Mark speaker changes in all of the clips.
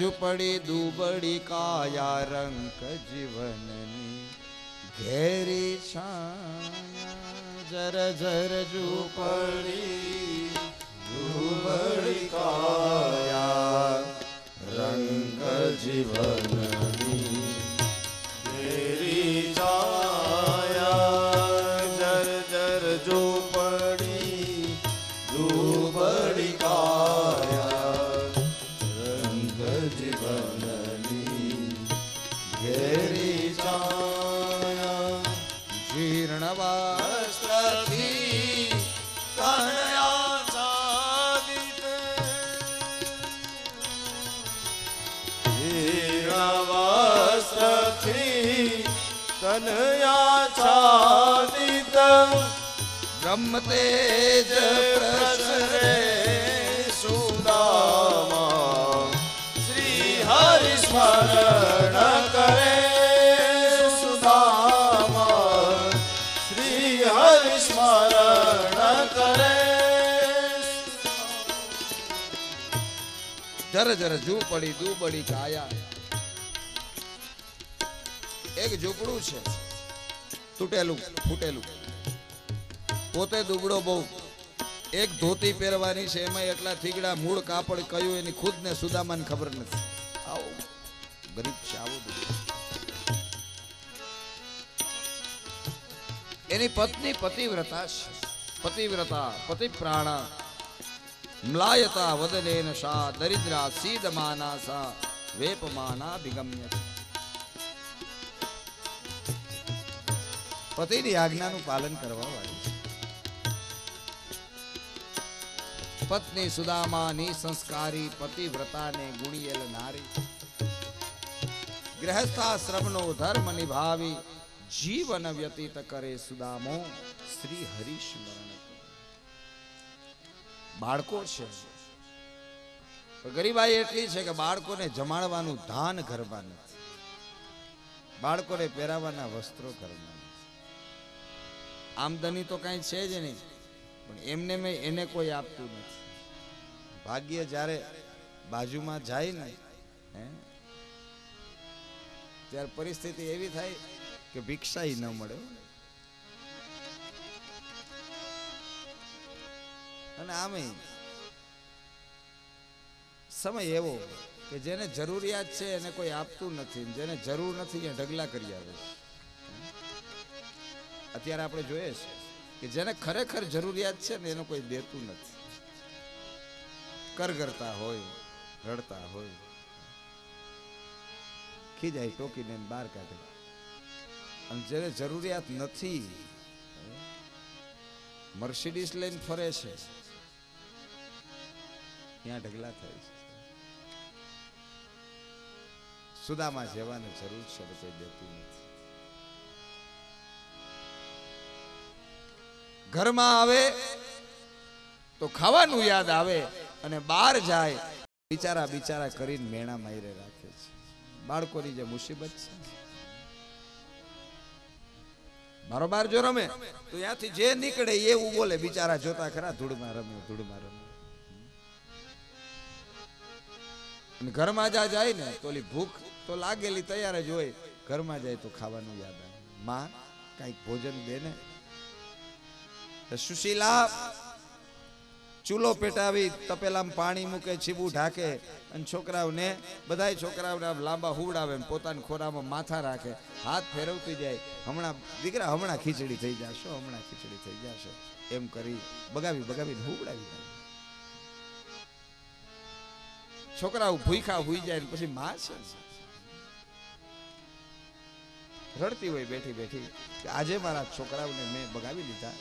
Speaker 1: ઝૂંપડી દુબળી કાયા રંક જીવનની. ઘેરી છાયા જર જર ઝૂંપડી દુબળી કાયા રંગ જીવનની. તેજ પ્રસરે જર જર ઝૂંપડી દુબળી કાયા. એક ઝૂંપડું છે. તૂટેલું ફૂટેલું. પોતે દુબળો બહુ. એક ધોતી પહેરવાની છે, એમાં એટલા થીગડા, મૂળ કાપડ, કયું, એની ખુદને સુદામાને ખબર નથી. આવો. ગરીબ છે, આવો એની પત્ની પતિવ્રતા પતિવ્રતા પતિ પ્રાણા મ્લાયતા વદનેન શા દરિદ્રા સીદમાના સા વેપમાના ભિગમ્ય છે. પતિની આજ્ઞાનું પાલન કરવા વાળી પત્ની સુદામાની સંસ્કારી પતિવ્રતાને ગુણિયેલ નારી. ગ્રહસ્થાશ્રમનો ધર્મ નિભાવી જીવન વ્યતીત કરે સુદામો શ્રી હરિસ્મરણ બાળકો છે. ગરીબાઈ એટલી છે કે બાળકોને જમાડવાનું ધાન ઘરમાં નથી બાળકોને પહેરાવાના વસ્ત્રો ઘરમાં આમદની તો કાંઈ છે જ નહીં, પણ એમને મેં એને કોઈ આપતું નથી. ભાગ્ય જ્યારે બાજુમાં જાય ને ત્યારે પરિસ્થિતિ એવી થાય કે ભિક્ષાય ન મળે. અને આમે સમય એવો કે જેને જરૂરિયાત છે એને કોઈ આપતું નથી, જેને જરૂર નથી એ ઢગલા કરી આવે અત્યારે આપણે જોઈએ છે કે જેને ખરેખર જરૂરિયાત છે ને એને કોઈ દેતું નથી. કરગરતા હોય, રડતા હોય. ખીજાય ટોકીને બહાર કાઢે અને જ્યારે જરૂરિયાત નથી મર્સિડીસ લઈને ફરે છે, ત્યાં ઢગલા થાય છે. સુદામાં જવાની જરૂર છે કોઈ દેતું નથી. ઘરમાં આવે તો ખાવાનું યાદ આવે. અને બહાર જાય, બિચારા બિચારા કરીને મેણા માયરે રાખે છે. બાળકોની જે મુસીબત છે. મારો બાર જો રમે, તો ત્યાંથી જે નીકળે એવું બોલે, બિચારા જોતા ખરા, ધૂળમાં રમે ધૂળમાં રમે. અને ઘરમાં જા જાય ને તો ભૂખ તો લાગેલી, તૈયાર જ હોય. ઘરમાં જાય તો ખાવાનું યાદ આવે. માં, કાંઈક ભોજન દે ને. સુશીલા ચૂલો પેટાવી તપેલામાં પાણી મૂકે, છીબું ઢાકે અને છોકરાઓને, બધાય છોકરાઓને લાંબા હુવડાવે પોતાના ખોરામાં માથા રાખે. હાથ ફેરવતી જાય. હમણાં દીકરા હમણાં ખીચડી થઈ જશો હમણાં ખીચડી થઈ જશે. એમ કરી બગાવી, બગાવીને હુવડાવી જાય છોકરાઓ ભૂખા હોઈ જાય પછી મા છે રડતી હોય બેઠી બેઠી આજે મારા છોકરાઓને મેં બગાવી લીધા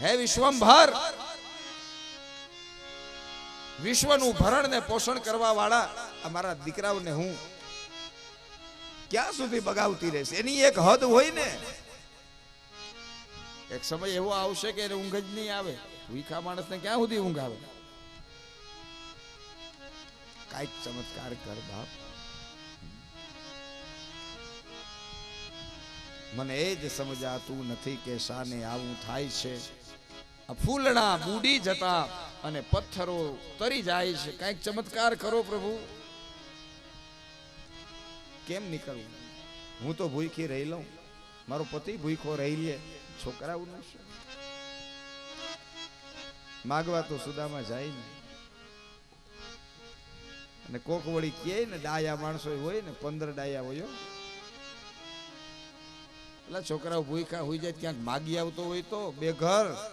Speaker 1: હે વિશ્વંભર! વિશ્વનું ભરણ ને પોષણ કરવા વાળા અમારા દીકરાઓને હું ક્યાં સુધી બગાવતી રહેશે? એની એક હદ હોય ને, એક સમય એવો આવશે કે એને ઊંઘ જ નહીં આવે. ભૂખા માણસને ક્યાં સુધી ઊંઘ આવે? કાંઈક ચમત્કાર કર બાપ. મને એ જ સમજાતું નથી કે શાને આવું થાય છે. ફૂલડા બુડી જતા અને પથ્થરો તરી જાય છે. કંઈક ચમત્કાર કરો પ્રભુ. કેમ નીકળવું? હું તો ભૂખી રહી લઉં. મારો પતિ ભૂખો રહી લે. છોકરાઓનું માગવા તો સુદામાં જાય ને. અને કોક વળી કે ને, ડાયા માણસો હોય ને, પંદર ડાયા હોય એટલે છોકરાઓ ભૂખા હોઈ જાય, ક્યાંક માગી આવતો હોય તો બે ઘર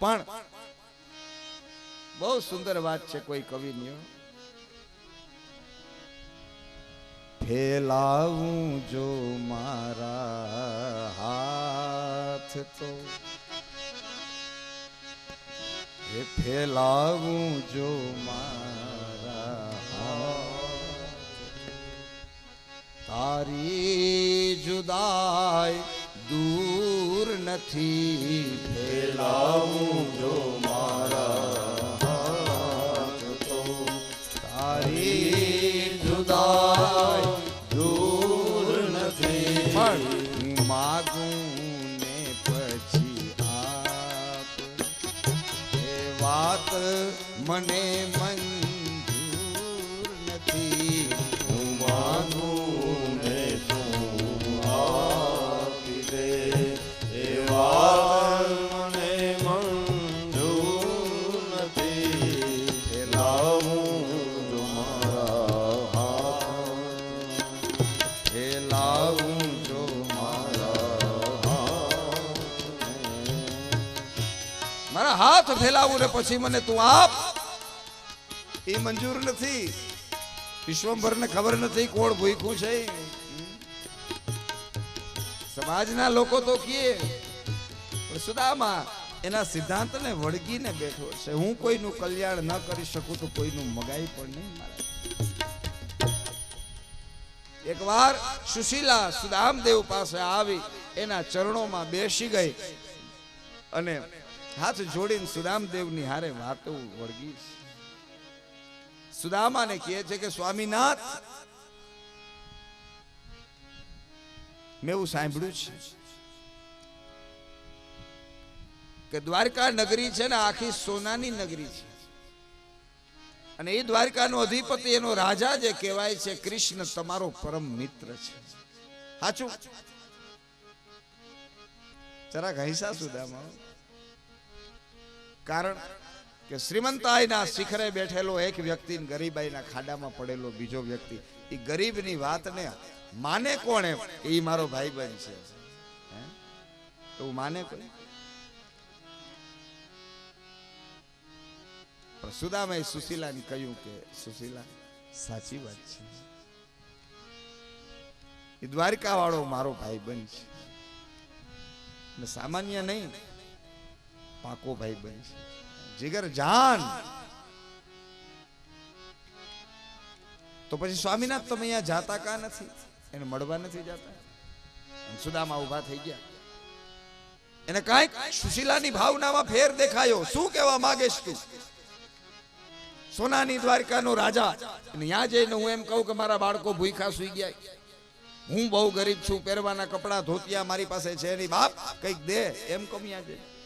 Speaker 1: પણ બહુ સુંદર વાત છે કોઈ કવિની. ફેલાવું જો મારા હાથ તો. ફેલાવું જો મારા હાથ તારી જુદાઈ નથી ફેલાવું જો મારા તો. તારી જુદા દૂર નથી. પણ માગું ને પછી આપ એ વાત મને ને પછી મને તું આપ. એ મંજૂર નથી. વિશ્વંભર ને ખબર નથી કોણ ભૂખ્યું છે. સમાજના લોકો તો કીએ સુદામા, એના સિદ્ધાંતને વળગીને બેઠો છે. હું કોઈનું કલ્યાણ ન કરી શકું તો કોઈનું મગાઈ પણ નહીં મારા. એકવાર સુશીલા સુદામદેવ પાસે આવી, એના ચરણોમાં બેસી ગઈ અને હાથ જોડીને સુદામદેવની હારે વાતો વળગી. સુદામાને કહે છે કે, સ્વામીનાથ, મેં એવું સાંભળ્યું છે કે દ્વારકા નગરી છે ને, આખી સોનાની નગરી છે. અને એ દ્વારકાનો અધિપતિ એનો રાજા જે કહેવાય છે, કૃષ્ણ તમારો પરમ મિત્ર છે. સાચું જરાક હૈસા સુદામા. કારણ કે શ્રીમંતાઈના શિખરે બેઠેલો એક વ્યક્તિ ગરીબાઈના ખાડામાં પડેલો બીજો વ્યક્તિ એ ગરીબની વાતને માને કોણે? એ મારો ભાઈ મારો છે એવું માને કોઈ પણ સુદામાએ સુશીલાને કહ્યું કે, સુશીલા, સાચી વાત છે. એ દ્વારકા વાળો મારો ભાઈ બન છે સામાન્ય નહીં પાકો ભાઈ બનશે જીગર જાન. તો પછી સ્વામીનાથ તમે અહીંયા જાતા કા નથી? એને મળવા નથી જાતા? સુદામાં ઊભા થઈ ગયા. એને કાંઈક સુશીલાની ભાવનામાં ફેર દેખાયો. શું કહેવા માંગેશ તું? સોનાની દ્વારકાનો રાજા. ત્યાં જઈને હું એમ કહું કે મારા બાળકો ભૂખા સુઈ ગયા. હું બહુ ગરીબ છું. પહેરવાના કપડા ધોતિયા મારી પાસે છે નહીં. બાપ, કંઈક દે. એમ કમ્યા છે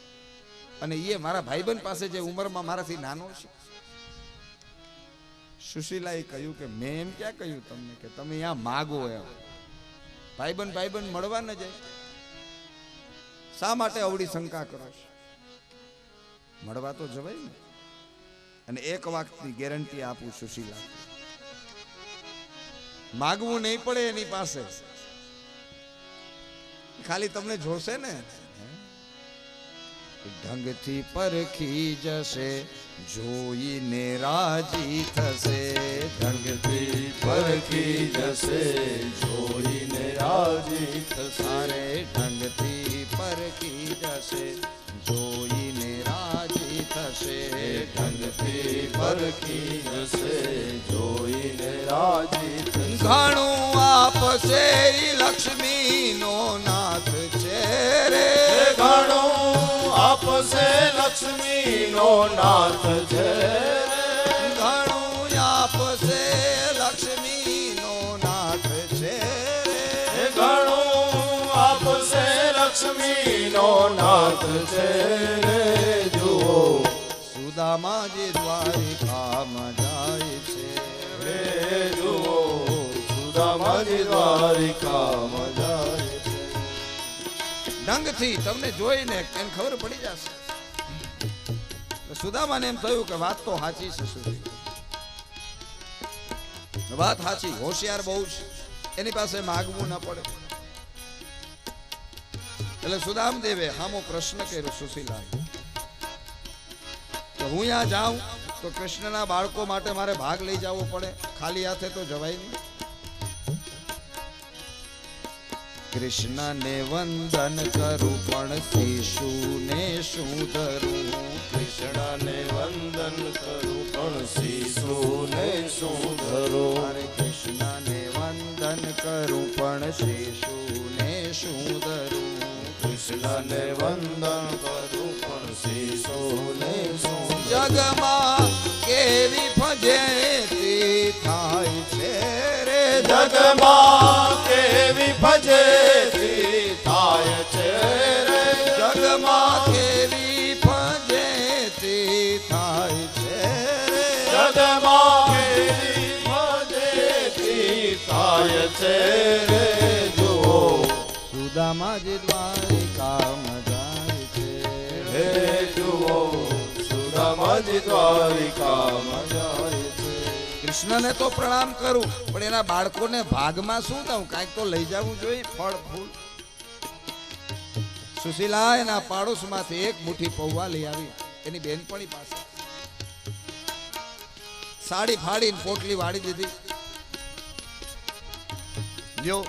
Speaker 1: અને એ મારા ભાઈબંધ પાસે જે ઉંમરમાં મારાથી નાનો છે. સુશીલાએ કહ્યું કે, મેં એમ ક્યાં કહ્યું તમને કે તમે અહીંયા માગો એમ? ભાઈબંધ ભાઈબંધ મળવા ન જાય. શા માટે અવળી શંકા કરો છો? મળવા તો જવાય ને. અને એક વાતની ગેરંટી આપું સુશીલા માગવું નહીં પડે એની પાસે. ખાલી તમને જોશે ને. ઢંગથી પરખી જશે જોઈને રાજી થશે
Speaker 2: ઢંગથી પરખી જશે જોઈને રાજી થશે
Speaker 1: ઢંગથી પરખી જશે જોઈને રાજી થશે
Speaker 2: ઢંગથી પરખી જશે જોઈને રાજી થશે
Speaker 1: ઘણું આપશે લક્ષ્મીનો નાથ છે રે
Speaker 2: ઘણું આપશે લક્ષ્મીનો નાથ છે.
Speaker 1: ઘણું આપશે લક્ષ્મીનો નાથ છે. રે
Speaker 2: ઘણું આપશે લક્ષ્મીનો નાથ છે. રે જુઓ
Speaker 1: સુદા સુદામાજી દ્વારિકામાં જાય છે.
Speaker 2: હે જુઓ સુદામાજી દ્વારિકામાં
Speaker 1: ડંગથી તમને જોઈને એને ખબર પડી જશે? સુદામાને એમ થયું કે વાત તો સાચી છે સુધીર વાત સાચી, હોશિયાર બહુ છે. એની પાસે માગવું ના પડે. એટલે સુદામ દેવે હામો પ્રશ્ન કર્યો સુશીલા તો હું ત્યાં જાઉં તો કૃષ્ણના બાળકો માટે મારે ભાગ લઈ જવો પડે. ખાલી હાથે તો જવાય નહીં. કૃષ્ણને વંદન કરું પણ શિશુને શું ધરું?
Speaker 2: કૃષ્ણને વંદન કરું પણ શિશુને શું ધરું?
Speaker 1: મારે કૃષ્ણને વંદન કરું પણ શિશુને શું ધરું?
Speaker 2: કૃષ્ણને વંદન કરું પણ શિશુને શું
Speaker 1: જગમાં કેવી ફજેતી થાય છે રે
Speaker 2: જગમાં?
Speaker 1: કૃષ્ણને તો પ્રણામ કરું, પણ એના બાળકોને ભાગમાં શું થવું કાંઈક તો લઈ જવું જોઈએ, ફળ, ફૂલ. સુશીલા એના પાડોશમાંથી એક મુઠ્ઠી પૌવા લઈ આવી, એની બેનપણી પાસે. સાડી ફાડીને પોટલી વાળી દીધી. લ્યો.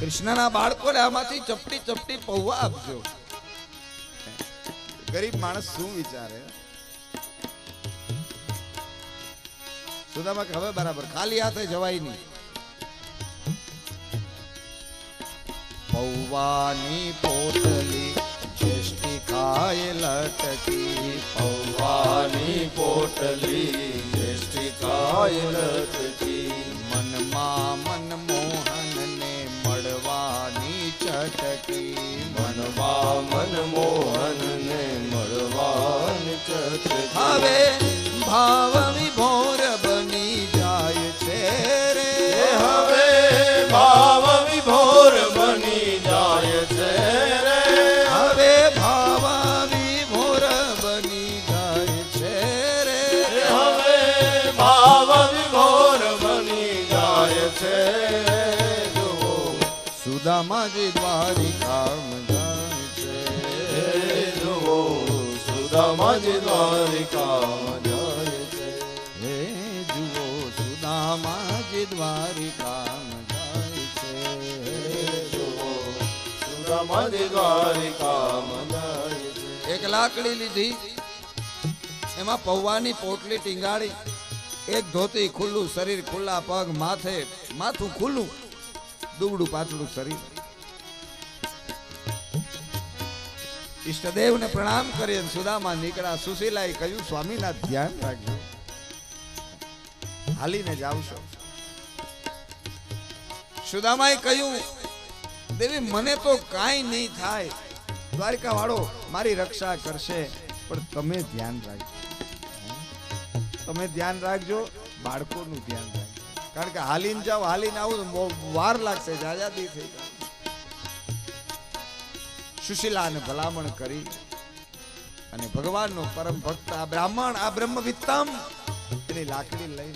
Speaker 1: કૃષ્ણના બાળકોને આમાંથી ચપટી ચપટી પૌવા આપજો. ગરીબ માણસ શું વિચારે? સુદામા હવે બરાબર ખાલી હાથે જવાય નહીં. પૌવાની પોટલી ખાય લટકી
Speaker 2: પૌવાની પોટલી જેષ્ઠી કાય લટકી.
Speaker 1: મનમાં મનમોહનને મળવાની ચટકી.
Speaker 2: મનમાં મનમોહનને મળવાની ચટકી.
Speaker 1: હવે ભાવ વિભોર દ્વારિકામાં જાય એક લાકડી લીધી, એમાં પૌવાની પોટલી ટીંગાડી, એક ધોતી ખુલ્લું, શરીર ખુલ્લા પગ, માથે માથું ખુલ્લું દુબડું પાતળું શરીર. ઈષ્ટદેવને પ્રણામ કરી સુદામાં નીકળ્યા. સુશીલાએ કહ્યું, સ્વામીના ધ્યાન રાખજો. હાલીને જાવશો સુદામાએ કહ્યું, દેવી, મને તો કાંઈ નહીં થાય. દ્વારિકા વાળો મારી રક્ષા કરશે, પણ તમે ધ્યાન રાખજો. તમે ધ્યાન રાખજો, બાળકોનું ધ્યાન રાખજો. કારણ કે હાલીને જાઓ, હાલીને આવું વાર લાગશે જાજાદી થઈ જાય. સુશીલાને ભલામણ કરી અને ભગવાનનો પરમ ભક્ત આ બ્રાહ્મણ, આ બ્રહ્મ વિત્તમ એની લાકડી લઈ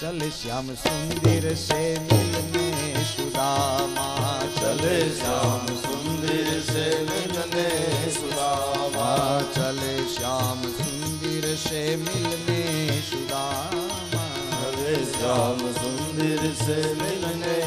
Speaker 1: ચલ શ્યામ સુંદર સે મિલને સુદામા,
Speaker 2: ચલે શ્યામ સુંદર સે મિલને સુદામા,
Speaker 1: ચલે શ્યામ સુંદર સે મિલને સુદામા,
Speaker 2: ચલ શ્યામ સુંદર સે મિલને